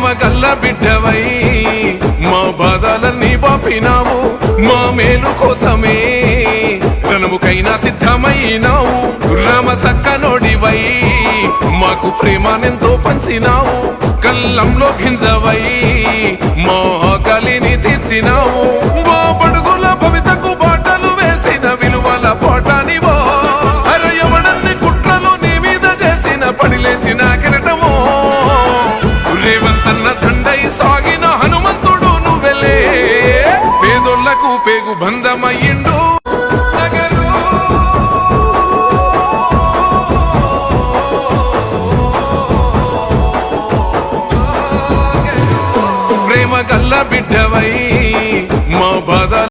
సీమ గల్ల బిడ్డవై మా బాధలన్నీ పంపినావు మా మేలు కోసమే. తనముకైనా సిద్ధమైనావు రామ సక్కనోడివై మాకు ప్రేమానెంతో పంచినావు కళ్ళంలో గింజవై మా కలిని తీర్చినావు. పేగు బంధమయ్యిండో.